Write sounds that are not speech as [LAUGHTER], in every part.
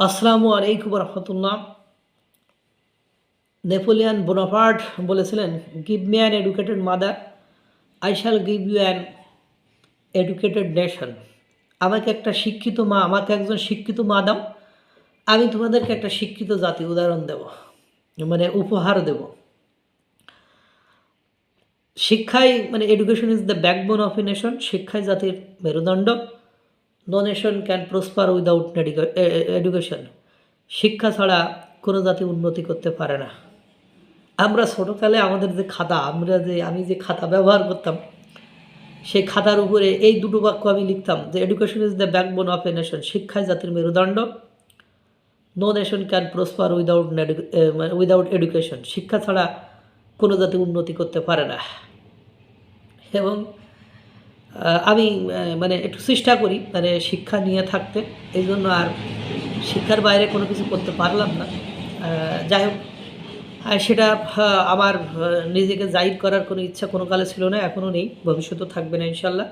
আসসালামু আলাইকুম রহমতুল্লাহ Napoleon Bonaparte বলেছিলেন give me an educated mother I shall give you an educated nation আমাকে একটা শিক্ষিত মা, আমাকে একজন শিক্ষিত মা দাও আমি তোমাদেরকে একটা শিক্ষিত জাতি উদাহরণ দেব মানে উপহার দেব। শিক্ষাই মানে education is the backbone of a nation শিক্ষাই জাতির মেরুদণ্ড। No nation can prosper without education শিক্ষা ছাড়া কোনো জাতি উন্নতি করতে পারে না। আমরা ছোটোকালে আমাদের যে খাতা, আমরা যে, আমি যে খাতা ব্যবহার করতাম, সেই খাতার উপরে এই দুটো বাক্য আমি লিখতাম যে education is the backbone of a nation শিক্ষাই জাতির মেরুদণ্ড। No nation can prosper without without education শিক্ষা ছাড়া কোনো জাতি উন্নতি করতে পারে না। এবং আমি মানে একটু চেষ্টা করি মানে শিক্ষা নিয়ে থাকতে। এই জন্য আর শিক্ষার বাইরে কোনো কিছু করতে পারলাম না। যাই হোক সেটা আমার নিজেকে জাহির করার কোনো ইচ্ছা কোনো কালে ছিল না, এখনও নেই, ভবিষ্যতেও থাকবে না ইনশাল্লাহ।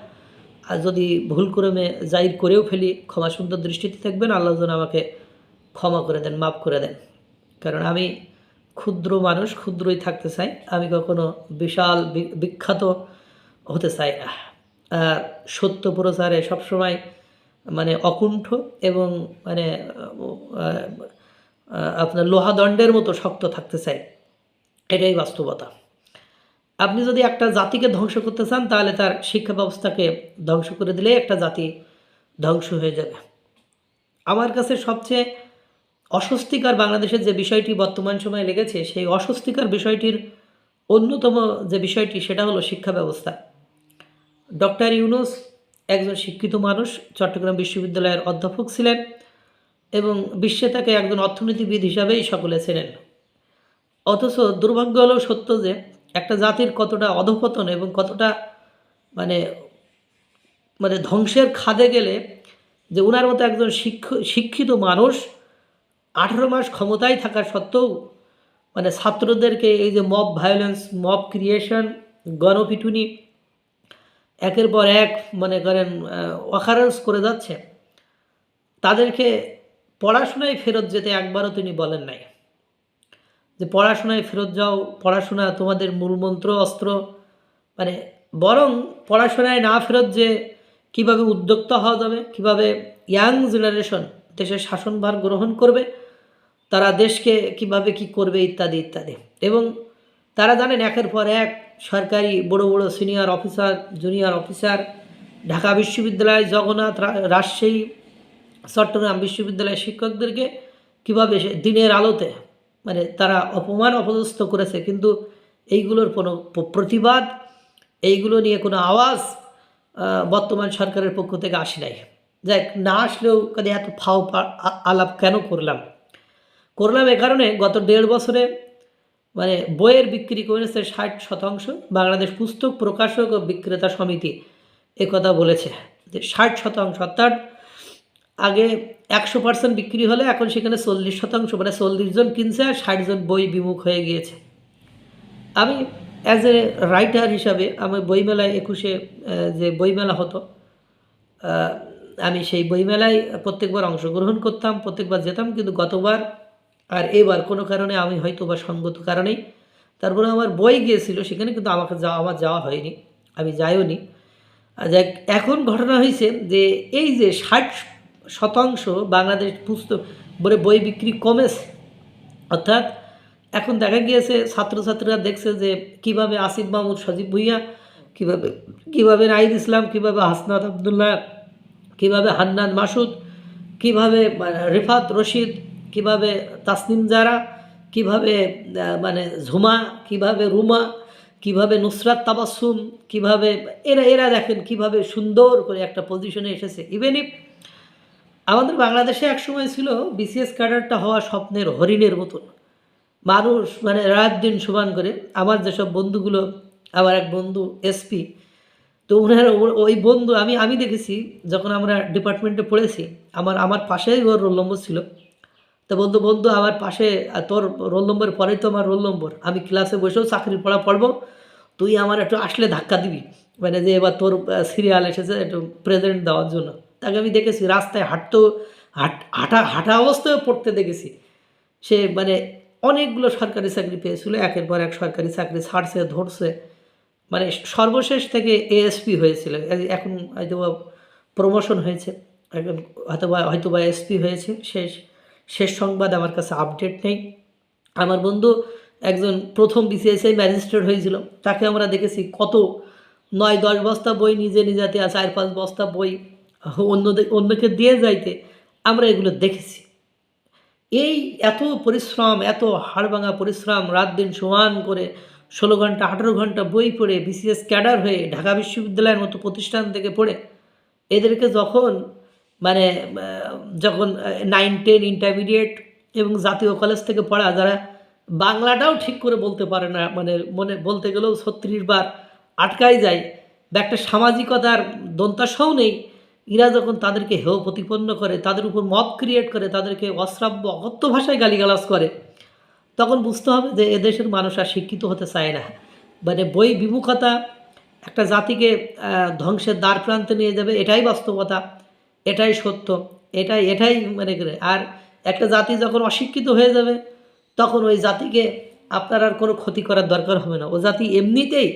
আর যদি ভুল করে মে, জাহির করেও ফেলি, ক্ষমা সুন্দর দৃষ্টিতে থাকবেন, আল্লাহ যেন আমাকে ক্ষমা করে দেন, মাফ করে দেন। কারণ আমি ক্ষুদ্র মানুষ, ক্ষুদ্রই থাকতে চাই, আমি কখনো বিশাল বিখ্যাত হতে চাই না। সত্য প্রচারে সবসময় মানে অকুণ্ঠ এবং মানে আপনার লোহাদণ্ডের মতো শক্ত থাকতে চাই এটাই বাস্তবতা। আপনি যদি একটা জাতিকে ধ্বংস করতে চান, তাহলে তার শিক্ষা ব্যবস্থাকে ধ্বংস করে দিলেই একটা জাতি ধ্বংস হয়ে যাবে। আমার কাছে সবচেয়ে অস্বস্তিকর বাংলাদেশের যে বিষয়টি বর্তমান সময়ে লেগেছে, সেই অস্বস্তিকর বিষয়টির অন্যতম যে বিষয়টি, সেটা হলো শিক্ষা ব্যবস্থা। ডক্টর ইউনুস একজন শিক্ষিত মানুষ, চট্টগ্রাম বিশ্ববিদ্যালয়ের অধ্যাপক ছিলেন এবং বিশ্বে তাকে একজন অর্থনীতিবিদ হিসাবেই সকলে ছিলেন অথচ দুর্ভাগ্য হলেও সত্য যে একটা জাতির কতটা অধপতন এবং কতটা মানে মানে ধ্বংসের খাদে গেলে যে ওনার মতো একজন শিক্ষ- শিক্ষিত মানুষ আঠেরো মাস ক্ষমতায় থাকা সত্ত্বেও মানে ছাত্রদেরকে এই যে মব ভায়োলেন্স মব ক্রিয়েশন গণপিটুনি একের পর এক, মনে করেন অকারেন্স করে যাচ্ছে। তাদেরকে পড়াশোনায় ফেরত যেতে একবারও তিনি বলেন নাই। যে পড়াশোনায় ফেরত যাও, পড়াশোনা তোমাদের মূলমন্ত্র, অস্ত্র মানে বরং পড়াশোনায় না ফেরত যে কীভাবে উদ্যোক্তা হওয়া যাবে, কীভাবে ইয়াং জেনারেশন দেশের শাসনভার গ্রহণ করবে, তারা দেশকে কীভাবে কি করবে, ইত্যাদি ইত্যাদি। এবং তারা জানেন একের পর এক সরকারি বড় বড় senior officer junior officer Dhaka বিশ্ববিদ্যালয়, জগন্নাথ রাজশাহী, চট্টগ্রাম বিশ্ববিদ্যালয়ের শিক্ষকদেরকে কীভাবে দিনের আলোতে মানে তারা অপমান অপদস্থ করেছে। কিন্তু এইগুলোর কোনো প্রতিবাদ, এইগুলো নিয়ে কোনো আওয়াজ বর্তমান সরকারের পক্ষ থেকে আসে নাই। যাক, না আসলেও কাজে এত ফাও আলাপ কেন করলাম? করলাম এ কারণে গত দেড় বছরে মানে বইয়ের বিক্রি করেছে ষাট শতাংশ, বাংলাদেশ পুস্তক প্রকাশক ও বিক্রেতা সমিতি এ কথা বলেছে যে ষাট শতাংশ। অর্থাৎ আগে একশো পার্সেন্ট বিক্রি হলে এখন সেখানে চল্লিশ শতাংশ মানে চল্লিশ জন কিনছে আর ষাট জন বই বিমুখ হয়ে গিয়েছে। আমি অ্যাজ এ রাইটার হিসাবে আমি বইমেলায় একুশে যে বইমেলা হতো আমি সেই বইমেলায় প্রত্যেকবার অংশগ্রহণ করতাম, প্রত্যেকবার যেতাম, কিন্তু গতবার আর এবার কোনো কারণে আমি হয়তো বা সঙ্গত কারণেই, তারপরে আমার বই গিয়েছিল সেখানে কিন্তু আমাকে যাওয়া, আমার যাওয়া হয়নি, আমি যাইও নি। যাক, এখন ঘটনা হয়েছে যে এই যে ষাট শতাংশ বাংলাদেশ পুস্তক বলে বই বিক্রি কমেছে, অর্থাৎ এখন দেখা গিয়েছে ছাত্রছাত্রীরা দেখছে যে কীভাবে আসিফ মাহমুদ, সজীব ভুইয়া, কীভাবে কীভাবে নাহিদ ইসলাম, কীভাবে হাসনাত আবদুল্লাহ, কীভাবে হান্নান মাসুদ, কীভাবে রিফাত রশিদ কীভাবে তাসনিম জারা কীভাবে মানে ঝুমা, কীভাবে রুমা, কীভাবে নুসরাত তাবাসুম কীভাবে, এরা এরা দেখেন কীভাবে সুন্দর করে একটা পজিশনে এসেছে। ইভেন ইফ আমাদের বাংলাদেশে এক সময় ছিল বিসিএস ক্যাডারটা হওয়া স্বপ্নের হরিণের মতন। মানুষ মানে রাত দিন সমান করে। আমার যেসব বন্ধুগুলো, আমার এক বন্ধু এসপি তো ওনার ওই বন্ধু, আমি আমি দেখেছি, যখন আমরা ডিপার্টমেন্টে পড়েছি, আমার আমার পাশেই ওর রোল নম্বর ছিল। তো বন্ধু বন্ধু, আমার পাশে তোর রোল নম্বর পরেই তো আমার রোল নম্বর আমি ক্লাসে বসেও চাকরির পড়া পড়ব। তুই আমার একটু আসলে ধাক্কা দিবি। মানে যে এবার তোর সিরিয়াল এসেছে একটু প্রেজেন্ট দেওয়ার জন্য। তাকে আমি দেখেছি রাস্তায় হাঁটতেও হাট, হাঁটা হাঁটা অবস্থায় পড়তে দেখেছি। সে মানে অনেকগুলো সরকারি চাকরি পেয়েছিল, একের পর এক সরকারি চাকরি ছাড়ছে, ধরছে। মানে সর্বশেষ থেকে এএসপি হয়েছিল। এখন হয়তো প্রমোশন হয়েছে, এখন হয়তো বা হয়তো বা এসপি হয়েছে, শেষ। শেষ সংবাদ আমার কাছে আপডেট নেই। আমার বন্ধু একজন প্রথম বিসিএসআই ম্যাজিস্ট্রেট হয়েছিল। তাকে আমরা দেখেছি কত নয়, দশ বস্তা বই নিজে নিজাতে চার, পাঁচ বস্তা বই অন্যদের, অন্যকে দিয়ে যাইতে আমরা এগুলো দেখেছি। এই এত পরিশ্রম, এত হাড়ভাঙা পরিশ্রম, রাত দিন সমান করে ষোলো ঘণ্টা, আঠেরো ঘণ্টা বই পড়ে বিসিএস ক্যাডার হয়ে ঢাকা বিশ্ববিদ্যালয়ের মতো প্রতিষ্ঠান থেকে পড়ে, এদেরকে যখন মানে যখন নাইন টেন ইন্টারমিডিয়েট এবং জাতীয় কলেজ থেকে পড়া, যারা বাংলাটাও ঠিক করে বলতে পারে না মানে মনে, বলতে গেলেও ছত্রিশ বার আটকাই যায়, বা একটা সামাজিকতার দন্তাসও নেই। এরা যখন তাদেরকে হেয় প্রতিপন্ন করে, তাদের উপর মব ক্রিয়েট করে, তাদেরকে অশ্রাব্য অকথ্য ভাষায় গালিগালাজ করে, তখন বুঝতে হবে যে এদেশের মানুষ আর শিক্ষিত হতে চায় না। মানে বই বিমুখতা একটা জাতিকে ধ্বংসের দ্বার প্রান্তে নিয়ে যাবে, এটাই বাস্তবতা। এটাই সত্য, এটাই এটাই মানে করে। আর একটা জাতি যখন অশিক্ষিত হয়ে যাবে, তখন ওই জাতিকে আপনার আর কোনো ক্ষতি করার দরকার হবে না। ও জাতি এমনিতেই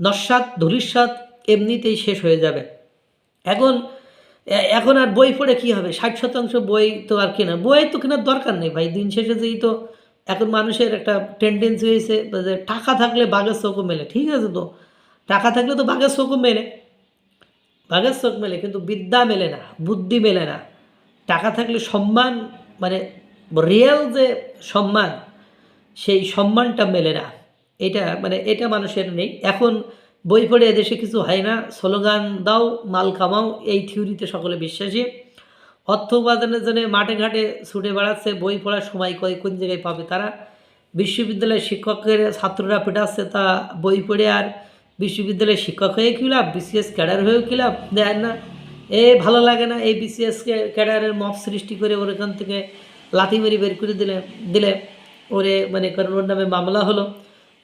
নস্বাত ধূলিস্বাদ এমনিতেই শেষ হয়ে যাবে। এখন এখন আর বই পড়ে কি হবে? ষাট শতাংশ বই তো আর কেনা, বই তো কেনার দরকার নেই ভাই। দিন শেষে যেই তো এখন মানুষের একটা টেন্ডেন্সি হয়েছে যে টাকা থাকলে বাঘের চোখও মেলে, ঠিক আছে তো? টাকা থাকলে তো বাঘের চোখও মেলে। বাঘের চোখ মেলে, কিন্তু বিদ্যা মেলে না, বুদ্ধি মেলে না। টাকা থাকলে সম্মান মানে রিয়েল যে সম্মান, সেই সম্মানটা মেলে না। এটা মানে এটা মানুষের নেই। এখন বই পড়ে এদেশে কিছু হয় না, স্লোগান দাও, মাল কামাও, এই থিওরিতে সকলে বিশ্বাসী। অর্থ উপার্জনের জন্য মাঠে ঘাটে ছুটে বেড়াচ্ছে, বই পড়ার সময় কয়, কোন জায়গায় পাবে তারা? বিশ্ববিদ্যালয়ের শিক্ষকের ছাত্ররা পেটাচ্ছে তা বই পড়ে আর বিশ্ববিদ্যালয়ের শিক্ষক হয়ে লাভ? বিসিএস ক্যাডার হয়েও লাভ? দেয় না। এ ভালো লাগে না এই বিসিএস ক্যাডারের মপ সৃষ্টি করে ওর এখান থেকে লাথি মেরি বের করে দিলে দিলে ওরে মানে কারণ ওর নামে মামলা হলো,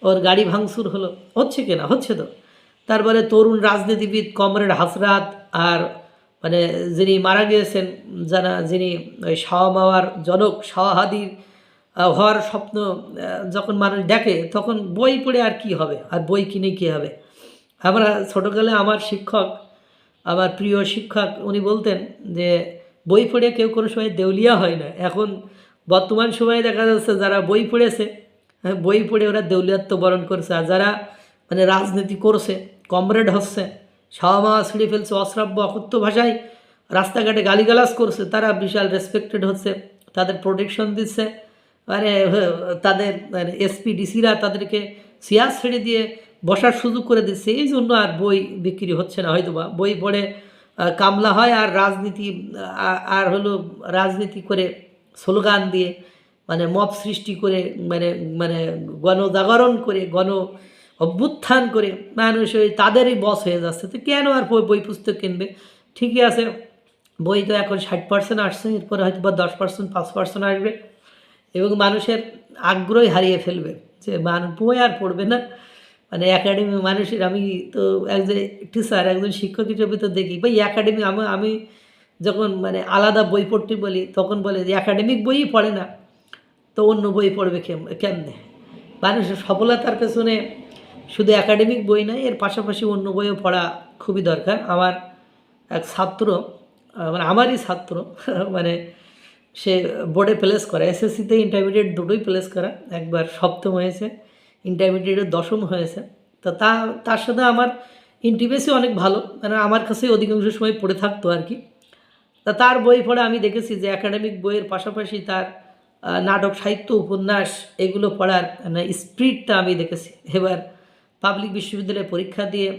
ওর গাড়ি ভাঙচুর হলো। হচ্ছে কিনা হচ্ছে তো। তারপরে তরুণ রাজনীতিবিদ কমরেড হাসরাত আর মানে যিনি মারা গিয়েছেন, যারা যিনি ওই শাহ মাওয়ার জনক শাহাদির হওয়ার স্বপ্ন যখন মানুষ দেখে, তখন বই পড়ে আর কি হবে? আর বই কিনে কী হবে? আমরা ছোটোকালে আমার শিক্ষক আমার প্রিয় শিক্ষক উনি বলতেন যে বই পড়ে কেউ কোনো সময় দেউলিয়া হয় না। এখন বর্তমান সময়ে দেখা যাচ্ছে যারা বই পড়েছে হ্যাঁ, বই পড়ে ওরা দেউলিয়াত্ব বরণ করছে। আর যারা মানে রাজনীতি করছে কমরেড হচ্ছে সাওয়া ছিঁড়ে ফেলছে অশ্রাব্য অকথ্য ভাষায় রাস্তাঘাটে গালিগালাজ করছে তারা বিশাল রেসপেক্টেড হচ্ছে তাদের প্রোটেকশন দিচ্ছে। মানে হ্যাঁ, তাদের মানে এসপি ডিসিরা তাদেরকে সিয়াস ছেড়ে দিয়ে বসার সুযোগ করে দিচ্ছে। এই জন্য আর বই বিক্রি হচ্ছে না। হয়তো বা বই পড়ে কামলা হয় আর রাজনীতি আর হলো রাজনীতি করে স্লোগান দিয়ে মানে মব সৃষ্টি করে মানে মানে গণজাগরণ করে, গণ অভ্যুত্থান করে মানুষ ওই তাদেরই বস হয়ে যাচ্ছে। তো কেন আর বই পুস্তক কিনবে? ঠিকই আছে, বই তো এখন ষাট পার্সেন্ট আসছে, এরপরে হয়তো বা দশ পার্সেন্ট পাঁচ পার্সেন্ট আসবে। এবং মানুষের আগ্রহ হারিয়ে ফেলবে যে বই আর পড়বে না। মানে একাডেমি মানুষের, আমি তো একজন টিচার একজন শিক্ষক হিসেবে তো দেখি। ভাই একাডেমি আমি আমি যখন মানে আলাদা বই পড়তে বলি, তখন বলে যে একাডেমিক বইই পড়ে না, তো অন্য বই পড়বে কেম- কেমনে? মানুষের সফলতার পেছনে শুধু একাডেমিক বই নয়, এর পাশাপাশি অন্য বইও পড়া খুবই দরকার। আমার এক ছাত্র মানে আমারই ছাত্র [LAUGHS] মানে সে বোর্ডে প্লেস করা এসএসসিতে ইন্টারমিডিয়েট দুটোই প্লেস করা, একবার সপ্তম হয়েছে। ইন্টারমিডিয়েটে দশম হয়েছে। তো তা, তার সাথে আমার ইন্টিমেসি অনেক ভালো মানে আমার কাছে অধিকাংশ সময় পড়ে থাকতো আর কি। তা তার বই পড়ে আমি দেখেছি যে একাডেমিক বইয়ের পাশাপাশি তার নাটক, সাহিত্য, উপন্যাস এগুলো পড়ার মানে স্পিরিটটা আমি দেখেছি। এবার পাবলিক বিশ্ববিদ্যালয়ে পরীক্ষা দিয়ে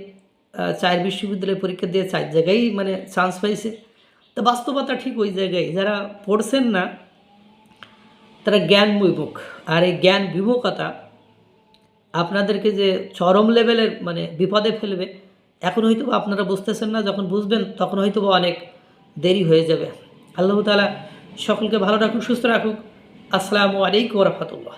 চার বিশ্ববিদ্যালয়ে পরীক্ষা দিয়ে চার জায়গায় মানে চান্স পাইছে। তো বাস্তবতা ঠিক ওই জায়গায়, যারা পড়ছেন না, তারা জ্ঞান বিমুখ আর এই জ্ঞান বিমুখতা আপনাদেরকে যে চরম লেভেলের মানে বিপদে ফেলবে, এখন হয়তো আপনারা বুঝতেছেন না, যখন বুঝবেন তখন হয়তো অনেক দেরি হয়ে যাবে। আল্লাহ তালা সকলকে ভালো রাখুক, সুস্থ রাখুক। আসসালামু আলাইকুম রহমতুল্লাহ।